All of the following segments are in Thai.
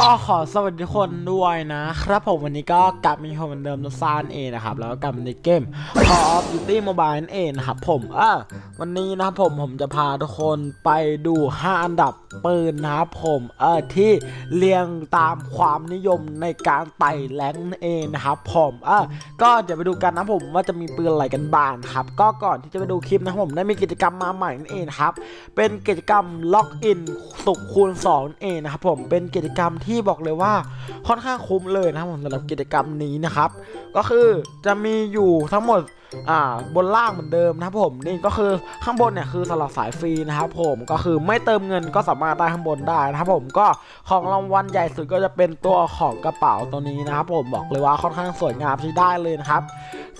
ก็ขอสวัสดีคนด้วยนะครับผมวันนี้ก็กลับมาอยู่เหมือนเดิมตัวซานเองนะครับ แล้วก็กลับมาในเกม Call of Duty Mobile นั่นเองนะครับผมเออวันนี้นะครับผมผมจะพาทุกคนไปดู 5 อันดับปืนนะครับผมเออที่เรียงตามความนิยมในการไต่แรงนั่นเองนะครับผมเออก็จะไปดูกันนะผมว่าจะมีปืนอะไรกันบ้างครับ ก็ก่อนที่จะไปดูคลิปนะครับผมได้มีกิจกรรมมาใหม่นั่นเองครับเป็นกิจกรรมล็อกอินสุขคูณ2นั่นเองนะครับผมเป็นกิจกรรมที่บอกเลยว่าค่อนข้างคุ้มเลยนะครับผมสำหรับกิจกรรมนี้นะครับ ก็คือจะมีอยู่ทั้งหมดอ่าบนล่างเหมือนเดิมนะครับผมนี่ก็คือข้างบนเนี่ยคือสำหรับสายฟรีนะครับผมก็คือไม่เติมเงินก็สามารถได้ข้างบนได้นะครับผมก็ของรางวัลใหญ่สุดก็จะเป็นตัวของกระเป๋าตัวนี้นะครับผมบอกเลยว่าค่อนข้างสวยงามใช้ได้เลยนะครับ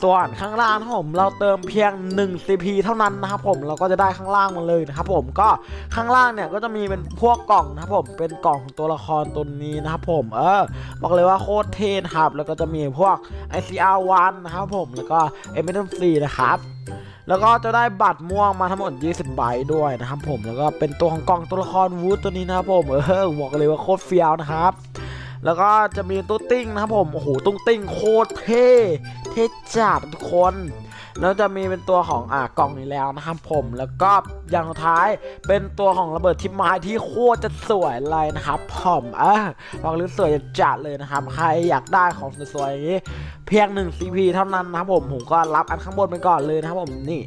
ส่วนข้างล่างนะผมเราเติมเพียง 1 CP เท่านั้นนะครับผมเราก็จะได้ข้างล่างมาเลยนะครับผมก็ข้างล่างเนี่ยก็จะมีเป็นพวกกล่องนะครับผมเป็นกล่องของตัวละครตัวนี้นะครับผมเออบอกเลยว่าโคตรเท่ครับ แล้วก็จะมีพวก ICR1 นะครับผมแล้วก็ m m 4นะครับแล้วก็จะได้บัตรม่วงมาทั้งหมด 20 ใบด้วยนะครับผม แล้วก็เป็นตัวของกล่องตัวละครวูดตัวนี้นะครับผม เออบอกเลยว่าโคตรเฟี้ยวนะครับ แล้วก็จะมีตุ้ติ้งนะครับผม โอ้โห ตุ้งติ้งโคตรเท่ เทจัดทุกคน แล้วจะมีเป็นตัวของอ่ากล่องนี้แล้วนะครับผมแล้วก็อย่างสุดท้ายเป็นตัวของระเบิดทิพไม้ที่โคตรจะสวยเลยนะครับผมเออบอกเลยสวยจัดเลยนะครับ ใครอยากได้ของสวยๆอย่างนี้เพียง1 CP เท่านั้นนะครับผมผมก็รับอันข้างบนไปก่อนเลยนะครับผมนี่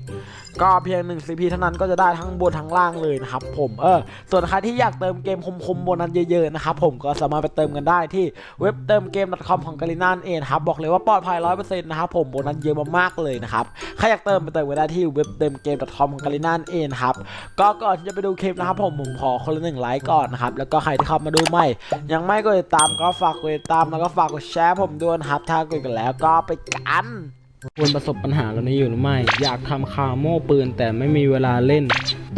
ก็เพียง1 CP เท่านั้นก็จะได้ทั้งบนทั้งล่างเลยนะครับผมเออส่วนใครที่อยากเติมเกมคมๆบนัสเยอะๆนะครับผมก็สามารถไปเติมกันได้ที่เว็บเติมเกม .com ของกาลิน่าเองนครับบอกเลยว่าปลอดภัย100%นะครับผมบนัสเยอะมากๆเลยนะครับใครอยากเติมไปเติมกันได้ที่เว็บเติมเกม .com ของกาลิน่าเองครับก็ก่อนที่จะไปดูคลิปนะครับผมผมขอคนละหนึ่งไลค์ก่อนนะครับแล้วก็ใครที่เข้ามาดูใหม่ ยังไม่กดติดตามก็ฝากกดติดตามแล้วก็ฝากกดแชร์ผมด้วยนะครับถ้ากดกันแล้วก็ไปกัน ควรประสบปัญหาเหล่านี้อยู่หรือไม่ อยากทำคาโม่ปืนแต่ไม่มีเวลาเล่น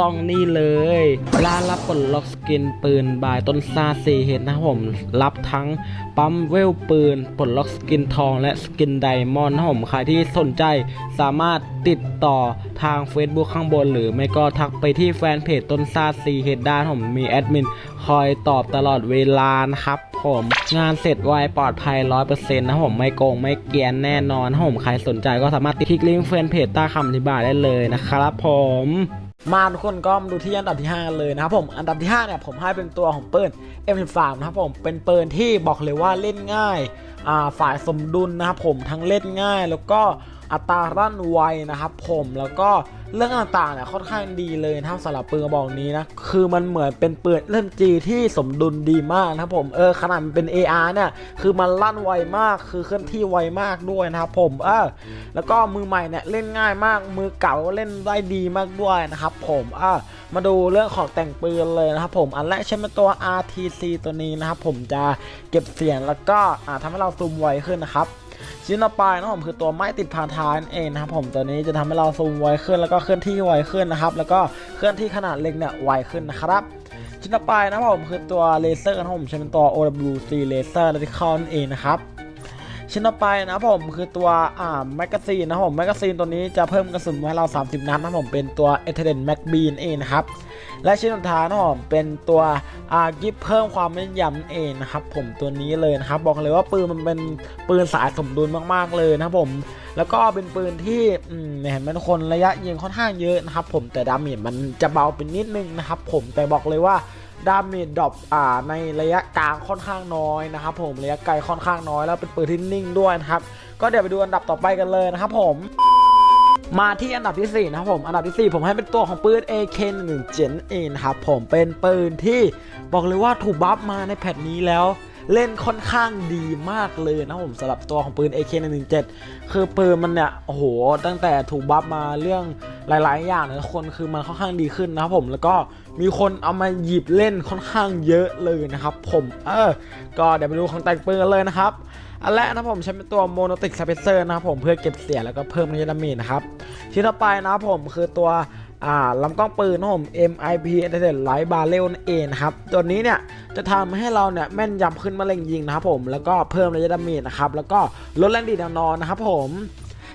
ต้องนี่เลยร้านรับปลดล็อกสกินปืนบายต้นซาซีเฮดนะผม รับทั้งปั๊มเวลปืนปลดล็อกสกินทอง และสกินไดมอนด์นะผมใครที่สนใจสามารถติดต่อทาง Facebook ข้างบน หรือไม่ก็ทักไปที่แฟนเพจต้นซาซีเฮดด้านผมมีแอดมินคอยตอบตลอดเวลานะครับ ผมงานเสร็จไวปลอดภัย 100%นะครับผมไม่โกงไม่เกียนแน่นอนผมใครสนใจก็สามารถติดคลิกลิงก์แฟนเพจใต้คำอธิบายได้เลยนะครับผมมาทุกคนก็มาดูที่อันดับที่5เลยนะครับผมอันดับที่5เนี่ยผมให้เป็นตัวของปืน M13 นะครับผมเป็นปืนที่บอกเลยว่าเล่นง่าย ฝ่ายสมดุลนะครับผมทั้งเล่นง่ายแล้วก็ อัตรารั่นไวนะครับผมแล้วก็เรื่องต่างๆเนี่ยค่อนข้างดีเลยนะครับสำหรับปืนกระบอกนี้นะคือมันเหมือนเป็นปืนเล่นจีที่สมดุลดีมากนะครับผมเออขนาดมันเป็น AR เนี่ยคือมันลั่นไวมากคือเคลื่อนที่ไวมากด้วยนะครับผมเออแล้วก็มือใหม่เนี่ยเล่นง่ายมาก มือเก่าเล่นได้ดีมากด้วยนะครับผมเอะมาดูเรื่องของแต่งปืนเลยนะครับผมอันแรกใช้เป็นตัว RTC ตัวนี้นะครับผมจะเก็บเสียงแล้วก็อ่าทำให้เราซูมไวขึ้นนะครับ ชิ้นต่อไปนะครับผมคือตัวไม้ติดพานท้ายนั่นเองนะครับผมตัวนี้จะทำให้เราซูมไวขึ้นแล้วก็เคลื่อนที่ไวขึ้นนะครับแล้วก็เคลื่อนที่ขนาดเล็กเนี่ยไวขึ้นนะครับชิ้นต่อไปนะครับผมคือตัวเลเซอร์นะครับผมใช้เป็นตัว OWC Laser Radical นั่นเองนะครับชิ้นต่อไปนะครับผมคือตัวอ่าแมกกาซีนนะครับผมแมกกาซีนตัวนี้จะเพิ่มกระสุนให้เรา 30 นัดนะครับผมเป็นตัวเอเทเดนแม็กบีนเองนะครับ และชิ้นสุดท้ายนะครับผมเป็นตัวอากิฟเพิ่มความแม่นยำเองนะครับผมตัวนี้เลยนะครับบอกเลยว่าปืนมันเป็นปืนสายสมดุลมากๆเลยนะครับผมแล้วก็เป็นปืนที่มเห็นไหมคนระยะยิงค่อนข้างเยอะนะครับผมแต่ดาเมจมันจะเบาเป็นนิดนึงนะครับผมแต่บอกเลยว่าดาเมจดรอปอ่าในระยะกลางค่อนข้างน้อยนะครับผมระยะไกลค่อนข้างน้อยแล้วเป็นปืนที่นิ่งด้วยนะครับ ก็เดี๋ยวไปดูอันดับต่อไปกันเลยนะครับผม มาที่อันดับที่ 4 นะครับผมอันดับที่ 4 ผมให้เป็นตัวของปืน AK117 เองนะครับผมเป็นปืนที่บอกเลยว่าถูกบัฟมาในแพทนี้แล้วเล่นค่อนข้างดีมากเลยนะครับผมสำหรับตัวของปืน AK117 คือปืนมันเนี่ยโอ้โหตั้งแต่ถูกบัฟมาเรื่องหลาย ๆ อย่างนะคนคือมันค่อนข้างดีขึ้นนะครับผมแล้วก็มีคนเอามาหยิบเล่นค่อนข้างเยอะเลยนะครับ ผมเออก็เดี๋ยวไปดูของแต่งปืนกันเลยนะครับ อันแรกนะผมใช้เป็นตัวโมโนติกสเปเซอร์นะครับผมเพื่อเก็บเสียงแล้วก็เพิ่มระยะดามจนะครับชิ้นต่อไปนะครับผมคือตัวอ่าลำกล้องปืนนะผม MIP e n t e r t a i n Light Barrel นั่นเองนะครับตัวนี้เนี่ยจะทำให้เราเนี่ยแม่นยำขึ้นมาเล็งยิงนะครับผมแล้วก็เพิ่มระยะดามจนะครับแล้วก็ลดแรงดีดแนวนอนนะครับผม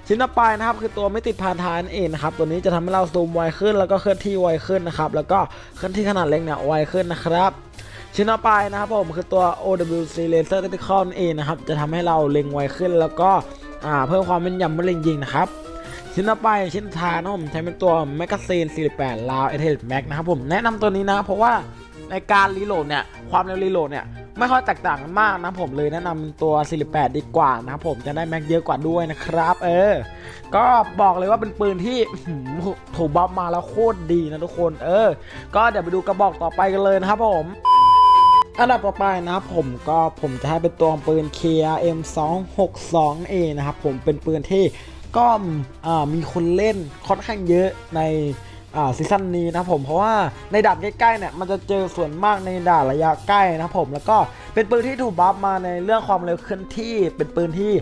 ชิ้นต่อไปนะครับคือตัวไม่ติดพานทายนั่นเองนะครับตัวนี้จะทำให้เราซูมไวขึ้น แล้วก็เคลื่อนที่ไวขึ้นนะครับแล้วก็เคลื่อนที่ขนาดเล็กเนี่ยไวขึ้นนะครับ ชิ้นต่อไปนะครับผมคือตัว OWC Laser Tactical นั่นเองนะครับ จะทำให้เราเล็งไวขึ้นแล้วก็เพิ่มความแม่นยำเมื่อเล็งยิงนะครับ ชิ้นต่อไปชิ้นท้ายนะครับผมใช้เป็นตัวแมกกาซีน48ลาวเอเทลแม็กนะครับผมแนะนำตัวนี้นะเพราะว่าในการรีโหลดเนี่ยความเร็วรีโหลดเนี่ยไม่ค่อยแตกต่างกันมากนะผมเลยแนะนำตัว 48 ดีกว่านะครับผมจะได้แม็กเยอะกว่าด้วยนะครับ เออ ก็บอกเลยว่าเป็นปืนที่ถูกบัฟมาแล้วโคตรดีนะทุกคน เออ ก็เดี๋ยวไปดูกระบอกต่อไปกันเลยนะครับผม อันดับต่อไปนะครับผมก็ผมจะให้เป็นตัวปืน KRM 262 a นะครับผมเป็นปืนที่ก็มีคนเล่นค่อนข้างเยอะในอ่าซีซั่นนี้นะผมเพราะว่าในด่านใกล้ๆเนี่ยมันจะเจอส่วนมากในด่านระยะใกล้นะครับผมแล้วก็ เป็นปืนที่ถูกบัฟมาในเรื่องความเร็วเคลื่อนที่เป็นปืนที่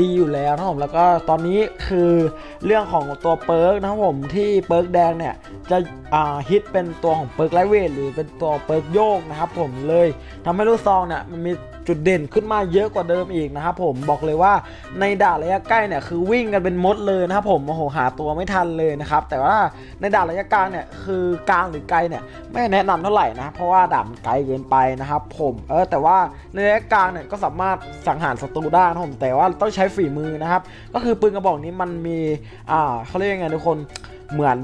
ดีอยู่แล้วนะครับผมแล้วก็ตอนนี้คือเรื่องของตัวเปิร์กนะครับผมที่เปิร์กแดงเนี่ยจะอ่าฮิตเป็นตัวของเปิร์กไลเวทหรือเป็นตัวเปิร์กโยกนะครับผมเลยทำให้ลูกซองเนี่ยมันมี จุดเด่นขึ้นมาเยอะกว่าเดิมอีกนะครับผมบอกเลยว่าในด่านระยะใกล้เนี่ยคือวิ่งกันเป็นมดเลยนะครับผมโอ้โหหาตัวไม่ทันเลยนะครับแต่ว่าในด่านระยะกลางเนี่ยคือกลางหรือไกลเนี่ยไม่แนะนำเท่าไหร่นะเพราะว่าด่านไกลเกินไปนะครับผมเออแต่ว่าในระยะกลางเนี่ยก็สามารถสังหารศัตรูได้นะครับผมแต่ว่าต้องใช้ฝีมือนะครับก็คือปืนกระบอกนี้มันมีอ่าเขาเรียกยังไงทุกคนเหมือน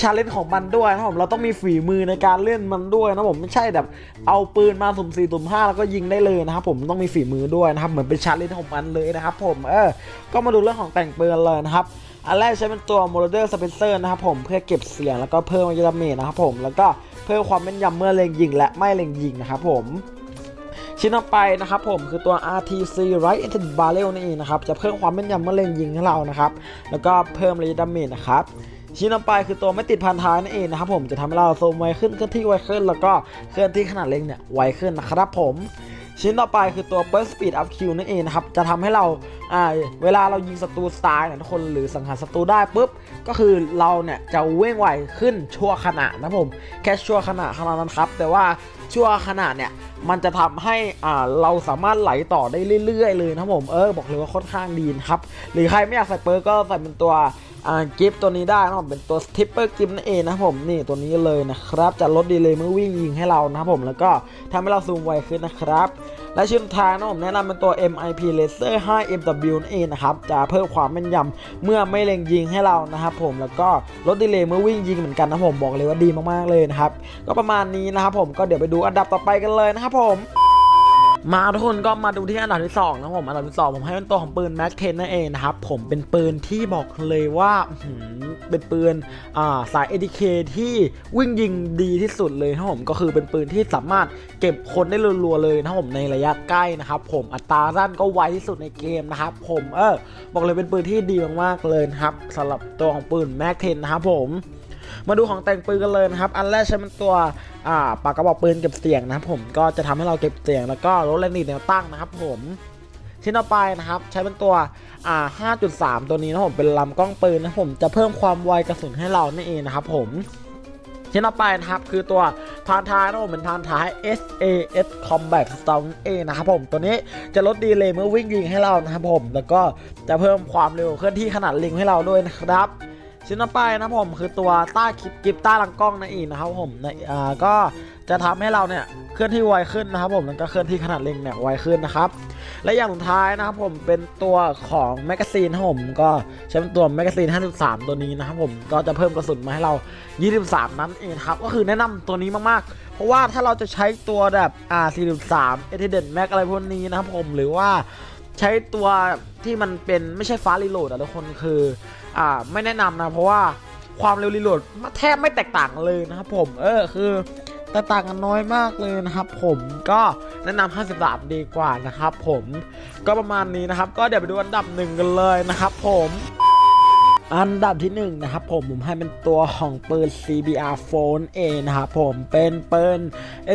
ชาเลนจ์ของมันด้วยนะผมเราต้องมีฝีมือในการเล่นมันด้วยนะผมไม่ใช่แบบ เอาปืนมาสุ่มสี่สุ่มห้าแล้วก็ยิงได้เลยนะครับผมต้องมีฝีมือด้วยนะครับเหมือนเป็นชาเลนจ์ของมันเลยนะครับผมเออก็มาดูเรื่องของแต่งปืนเลยนะครับอันแรกใช้เป็นตัว m o d e r Spencer นะครับผมเพื่อเก็บเสียงแล้วก็เพิ่มวิตามินนะครับผมแล้วก็เพิ่มความแม่นยำเมื่อเล็งยิง และไม่เล็งยิงนะครับผมชิ้นต่อไปนะครับผมคือตัว RTC Right Intended Barrel นี่นะครับจะเพิ่มความแม่นยำเมื่อเล็งยิงให้เรานะครับแล้วก็เพิ่มระยะดาเมจนะครับ ชิ้นต่อไปคือตัวไม่ติดพันท้ายนั่นเองนะครับผมจะทำให้เราโซมไวขึ้นเคลื่อนที่ไวขึ้น แล้วก็เคลื่อนที่ขนาดเล็งเนี่ยไวขึ้นนะครับผมชิ้นต่อไปคือตัว Burst Speed Up Q นั่นเองนะครับ จะทำให้เราอ่าเวลาเรายิงศัตรูตายเนี่ยทุกคนหรือสังหารศัตรูได้ปุ๊บ ก็คือเราเนี่ยจะเว่งไวขึ้นชั่วขณะนะครับผม แค่ชั่วขณะขนาดนั้นครับ แต่ว่าชั่วขณะเนี่ย มันจะทำให้อ่าเราสามารถไหลต่อได้เรื่อยๆเลยนะครับผม เออ บอกเลยว่าค่อนข้างดีนะครับ หรือใครไม่อยากใส่เปิร์กก็ใส่เป็นตัว กิฟตัวนี้ได้นะผมเป็นตัวสติปเปอร์กิฟนั่นเองนะผมนี่ตัวนี้เลยนะครับจะลดดีเลยเมื่อวิ่งยิงให้เรานะครับผมแล้วก็ทำให้เราซูมไวขึ้นนะครับและชิ้นสุดท้ายนะผมแนะนำเป็นตัว MIP Laser 5 MW นั่นเองนะครับจะเพิ่มความแม่นยำเมื่อไม่เล็งยิงให้เรานะครับผมแล้วก็ลดดีเลย์เมื่อวิ่งยิงเหมือนกันนะผมบอกเลยว่าดีมากๆเลยนะครับก็ประมาณนี้นะครับผมก็เดี๋ยวไปดูอันดับต่อไปกันเลยนะครับผม มาทุกคนก็มาดูที่อันดับที่2นะผมอันดับที่2ผมให้เป็นตัวของปืน Mac 10นั่นเองนะครับผมเป็นปืนที่บอกเลยว่าเป็นปืนาสาย ADK ที่วิ่งยิงดีที่สุดเลยนะผมก็คือเป็นปืนที่สามารถเก็บคนได้รัวๆเลยนะผมในระยะใกล้นะครับผมอัตราสั้นก็ไวที่สุดในเกมนะครับผมเออบอกเลยเป็นปืนที่ดีมากๆเลยครับสำหรับตัวของปืน Mac 10นะครับผม มาดูของแต่งปืนกันเลยนะครับ อันแรกใช้เป็นตัวอ่าปากกระบอกปืนเก็บเสียงนะครับผมก็จะทำให้เราเก็บเสียงแล้วก็ลดแรงดีดแนวตั้งนะครับ ผมชิ้นต่อไปนะครับ ใช้เป็นตัวอ่า5.3 ตัวนี้นะครับผมเป็นลำกล้องปืนนะครับผมจะเพิ่มความไวกระสุนให้เรานั่นเองนะครับ ผมชิ้นต่อไปนะครับคือตัวพานท้ายนะครับผมเป็นพานท้าย SAS Combat Stone A นะครับผมตัวนี้จะลดดีเลย์เมื่อวิ่งยิงให้เรานะครับผม แล้วก็จะเพิ่มความเร็วเคลื่อนที่ขนาดลิงให้เราด้วยนะครับ ชิ้นต่อไปนะผมคือตัวต้าคลิปกิฟต้าลังกล้องนั่นเองนะครับผมในอ่าก็จะทำให้เราเนี่ยเคลื่อนที่ไวขึ้นนะครับผมแล้วก็เคลื่อนที่ขนาดเล็งเนี่ยไวขึ้นนะครับและอย่างสุดท้ายนะครับผมเป็นตัวของแมกกาซีนนะครับผมก็ใช้เป็นตัวแมกกาซีน 53 ตัวนี้นะครับผมก็จะเพิ่มกระสุนมาให้เรา 23 นั้นเองครับก็คือแนะนำตัวนี้มากๆ เพราะว่าถ้าเราจะใช้ตัวแบบอ่า43 e t i d e n Max อะไรพวกนี้นะครับผมหรือว่าใช้ตัวที่มันเป็นไม่ใช่ฟ้ารีโหลดอะทุกคนคือ อ่าไม่แนะนำนะเพราะว่าความเร็วรีโหลดแทบไม่แตกต่างเลยนะครับผมเออคือแตกต่างกันน้อยมากเลยนะครับผมก็แนะนำ53 ดีกว่านะครับผมก็ประมาณนี้นะครับ ก็เดี๋ยวไปดูอันดับหนึ่งกันเลยนะครับผม อันดับที่หนึ่งนะครับผมผมให้เป็นตัวของปืน CBR Phone A นะครับผมเป็นปืน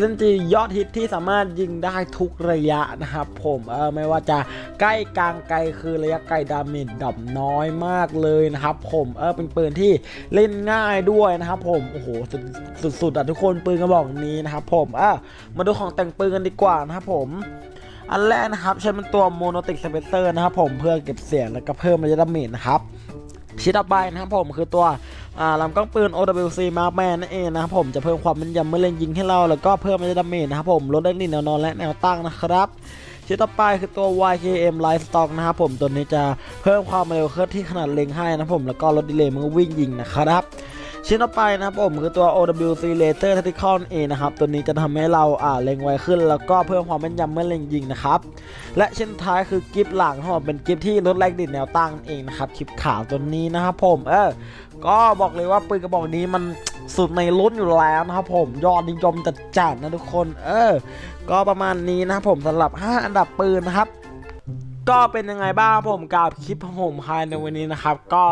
SMG ยอดฮิตที่สามารถยิงได้ทุกระยะนะครับผมเออไม่ว่าจะใกล้กลางไกลคือระยะไกลดาเมจดับน้อยมากเลยนะครับผมเออเป็นปืนที่เล่นง่ายด้วยนะครับผมโอ้โหสุดสุดๆอะทุกคนปืนกระบอกนี้นะครับผมเออมาดูของแต่งปืนกันดีกว่านะครับผมอันแรกนะครับใช้เป็นตัวโมโนติกสเปเตอร์นะครับผมเพื่อเก็บเสียงแล้วก็เพิ่มระยะดาเมจนะครับ ชิ้นต่อไปนะครับผมคือตัวลำกล้องปืน OWC Markman นั่นเองนะครับผมจะเพิ่มความแม่นยำเมื่อเล่นยิงให้เรา แล้วก็เพิ่มดาเมจนะครับผมลดได้นิ่แนวนอนและแนวตั้งนะครับชิ้นต่อไปคือตัว YKM Livestock นะครับผมตัวนี้จะเพิ่มความเร็วเคลื่อนที่ขนาดเล็งให้นะครับผมแล้วก็ลดดีเลย์เมื่อวิ่งยิงนะครับ ชิ้นต่อไปนะครับผมคือตัว OWC Laser Tactical นั่นะครับตัวนี้จะทำให้เราอ่าเล็งไวขึ้น แล้วก็เพิ่มความแม่นยำเมื่อเล็งยิงนะครับและชิ้นท้ายคือกิฟต์หลังครับผมเป็นกิฟต์ที่ลดแรงดิดแนวตั้งเองนะครับคลิปขาวตัวนี้นะครับผมเออก็บอกเลยว่าปืนกระบอกนี้มันสุดในรุ่นอยู่แล้วนะครับผมยอดนิยมจัดจัดนะทุกคน เออ ก็ประมาณนี้นะครับผมสำหรับ 5 อันดับปืนนะครับ ก็เป็นยังไงบ้างผมกับคลิปของผมภายในวันนี้นะครับ ก็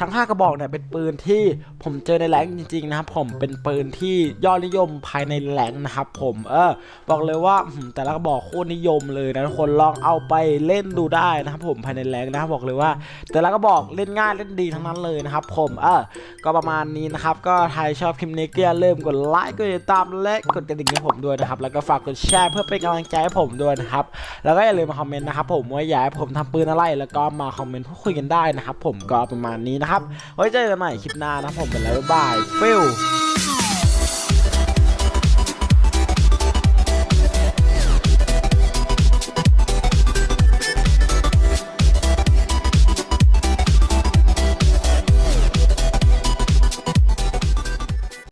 ทั้ง 5 กระบอกเนี่ยเป็นปืนที่ผมเจอในแหลงจริงๆนะครับ ผมเป็นปืนที่ยอดนิยมภายในแหลงนะครับ ผมเออบอกเลยว่าแต่ละกระบอกโคตรนิยมเลยนะทุกคนลองเอาไปเล่นดูได้นะครับผมภายในแหลงนะบบอกเลยว่า แต่ละกระบอกเล่นง่ายเล่นดีทั้งนั้นเลยนะครับ ผมเออก็ประมาณนี้นะครับ ก็ใครชอบคลิปนี้ก็อย่าลืมกดไลค์กดติดตามและกดกระดิ่งให้ผมด้วยนะครับ แล้วก็ฝากกดแชร์เพื่อเป็นกำลังใจให้ผมด้วยนะครับ แล้วก็อย่าลืมมาคอมเมนต์นะครับ ผมว่าอยากให้ผมทำปืนอะไรแล้วก็มาคอมเมนต์พูดคุยกันได้นะครับผมก็ประมาณนี้นะครับไว้เจอกันใหม่คลิปหน้านะผมเป็นแล้วบ๊ายบายฟิล